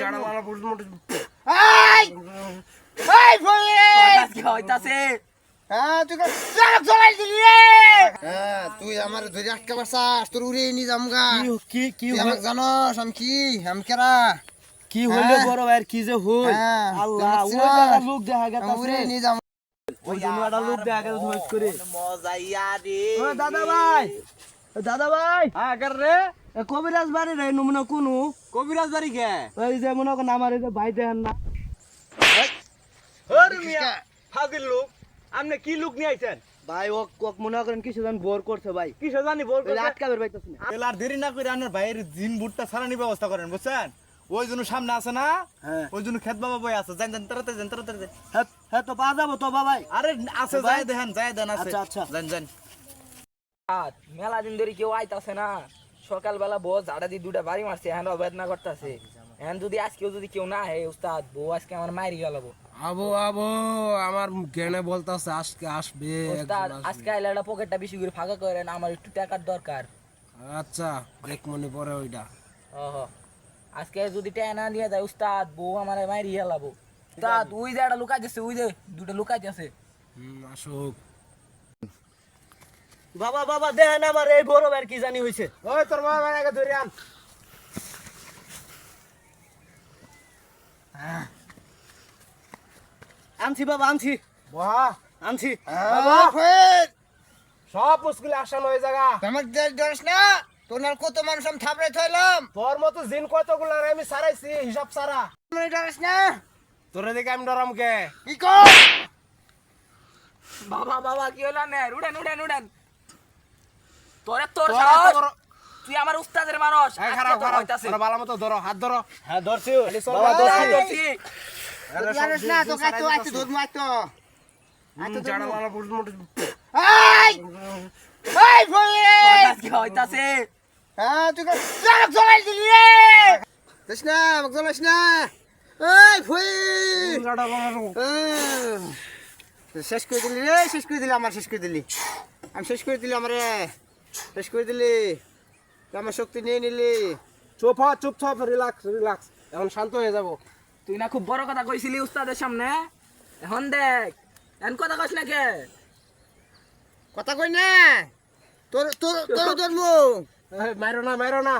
জানা মারা মোটে এই! এই কি হইতাছে। হ্যাঁ তুই চালক চলাই দিলি রে! হ্যাঁ তুই আমার ধরে আটকা পারছাস তোর উড়ে নি জামগা কি কি আমাকে জানোস আমি কি? আমি কেরা? কি হইল হ্যাঁ। বড় কি যে হই হ্যাঁ, আল্লাহ ওই লোক দেখা গেছে উড়ে নি যাম। ওই জন্য লোক দেখা গেছে করে। মজা রে। ও দাদা ভাই! দাদা ভাই হ্যাঁ কর রে? কবিরাজ বাড়ি রে নমুনা কোনু। কবিরাজ বাড়ি গে ওই যে মনে করেন আমার এই ভাই দেখেন না। হর মিয়া ফাজিল লোক আপনি কি লোক নিয়ে আইছেন? ভাই ও ওক মনে করেন কিছু জন বোর করছে ভাই। কি জানি বল ওই আটকা বের পাইতেছ না। এলার দেরি না করে আপনার ভাইয়ের জিন বুটটা সারানি ব্যবস্থা করেন বুঝছেন? ওই জন্য সামনে আছে না? হ্যাঁ। ওই জন্য খেত বাবা বই আছে। জান জান তাড়াতাড়ি যান তাড়াতাড়ি যান। হ্যাঁ হ্যাঁ তো পা যাব তো ভাই আরে আছে ভাই? যাই দেখেন যাই দেন আছে। আচ্ছা, আচ্ছা। জান জান মেলা দিন ধরে কেউ আইতাছে না। সকালবেলা বউ ঝাড়া দিয়ে দুটা বাড়ি মারছে এখন বেদনা করতেছে। এখন যদি আজকেও যদি কেউ না হয় উস্তাদ বউ আজকে আমার মারি গেল আবো আবো আমার জ্ঞানে বলতাছে আজকে আসবে উস্তাদ আজকে আইলে একটা পকেটটা বেশি করে ফাঁকা করেন আমার একটু টাকার দরকার। আচ্ছা ব্রেক মনে পরে ওইটা। ওহ আজকে যদি টাকা না নিয়ে যায় উস্তাদ বউ আমার মারি গেলাবো। উস্তাদ ওই যে একটা লুকাই যাচ্ছে ওই যে দুটো লুকাই যাচ্ছে হুম আসুক। বাবা বাবা দেখেন আমার এই বড় ভাইয়ের কি জানি হইছে। ওই তোর বাবা ভাই আগে ধরে আন। আনছি বাবা আনছি। বাহ। আনছি। ফয়ে সব মুশকিল আসান হয়ে জায়গা। আমাকে দেখ ধরিস না? তোর নাল কত মানুষ আমি থাপড়ে থইলাম? তোর মতো জিন কতগুলো আমি সারাইছি হিসাব সারা। মানে ধরিস না? তোরে দেখে আমি ডরাম কে? কি কর? বাবা বাবা কি হলো? না উড়েন উড়েন উড়েন। তোরে তোর সাহস? তুই আমার উস্তাদের মানুষ। খারাপ খারাপ। হইতাছে। তোরা ভালো মতো ধরো হাত ধরো। হ্যাঁ ধরছি। বাবা ধরছি। জানিস না তো কাইতো আইতো জানা মোটে এই! এই ফয়ে কি হইতাছে। হ্যাঁ তুই চালক চলাই দিলি রে! ধরিস না জ্বলাস না। এই শেষ করে দিলি রে শেষ করে দিলি আমার শেষ করে দিলি। আমি শেষ করে দিলি আমারে। শেষ করে দিলি। আমার শক্তি নিয়ে নিলি। চুপ হ চুপ থাক রিল্যাক্স রিল্যাক্স এখন শান্ত হয়ে যাব। তুই না খুব বড় কথা কইছিলি উস্তাদের সামনে? এখন দেখ এখন কথা কইস না কে? কথা কই না? তোর তোর তোর ধর্ম। মারো না মারো না।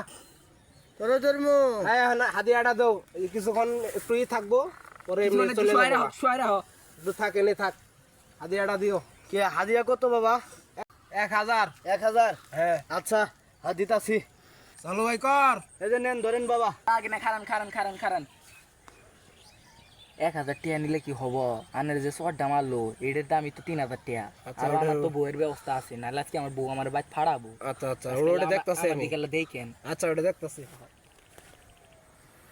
তোর ধর্ম। হ্যাঁ হাদিয়াটা দাও। কিছুক্ষণ ই থাকব পরে এমনি চলে যাব শুয়াই রাখ। একটু থাক এনে থাক। হাদিয়াটা দিও। কে হাদিয়া কত বাবা? এক হাজার। এক হাজার? হ্যাঁ। আচ্ছা হ্যাঁ দিতাছি। চলো ভাই কর। এই যে নেন ধরেন বাবা। আগে না খারান খারান খারান খারান। এক হাজার টিয়া নিলে কি হব? আনের যে শর্টটা মারলো এটার দামই তো তিন হাজার টিয়া। আচ্ছা, আর আমার তো বউয়ের ব্যবস্থা আছে নাহলে আজকে আমার বউ আমার বাইক ফাড়াবো। আচ্ছা আচ্ছা ওটা দেখতেছি আমি। দিকে দেখেন। আচ্ছা ওটা দেখতেছি।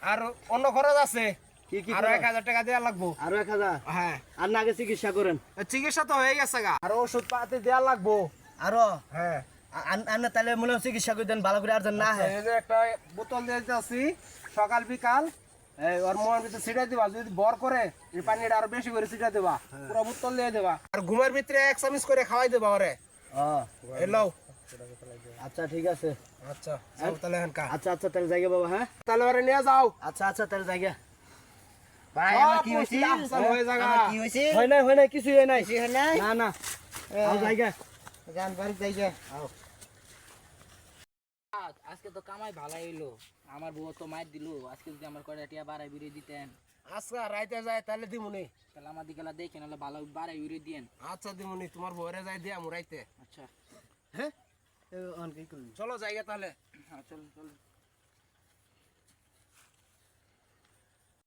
আর অন্য খরচ আছে। কি কি আরও এক হাজার টাকা দেওয়া লাগবো। আরও এক হাজার? হ্যাঁ। আর না আগে চিকিৎসা করেন। চিকিৎসা তো হয়ে গেছে গা। আর ওষুধ পাতি দেওয়া লাগবো। আরও? হ্যাঁ। আন্না তাহলে মনে হয় চিকিৎসা করে দেন ভালো করে আর না হয়। এই যে একটা বোতল দিয়ে দিতেছি সকাল বিকাল এই ওর মনের ভিতরে ছিটাই দিবা যদি বর করে এই পানিটা আরও বেশি করে ছিটাই দেবা পুরো বোতল দিয়ে দেবা। আর ঘুমের ভিতরে এক চামিচ করে খাওয়াই দেবা ওরে। ও, আচ্ছা ঠিক আছে। আচ্ছা তাহলে এখানকা। আচ্ছা আচ্ছা তাহলে জায়গা বাবা হ্যাঁ? তাহলে ওরে নিয়ে যাও। আচ্ছা আচ্ছা তাহলে জায়গা ভাই আমার কি হইছে হয়ে। আমার কি হইছে হয় হয় নাই কিছু হয় নাই। হয় না না। জায়গা জান বাড়ি যাই গে আজকে তো কামাই ভালো হইল। আমার বউ তো মায়ের দিল। আজকে যদি আমার কয়টা টিয়া বাড়াই বিড়ে দিতেন। আচ্ছা রাইতে যায় তাহলে দিমুনি। তাহলে আমার দিকে দেখেন নাহলে ভালো বাড়াই বিড়ে দিয়েন। আচ্ছা দিমুনি। তোমার বউরে যাই দিয়া রাইতে। আচ্ছা। হ্যাঁ? চলো জায়গা তাহলে। হ্যাঁ চলো চলুন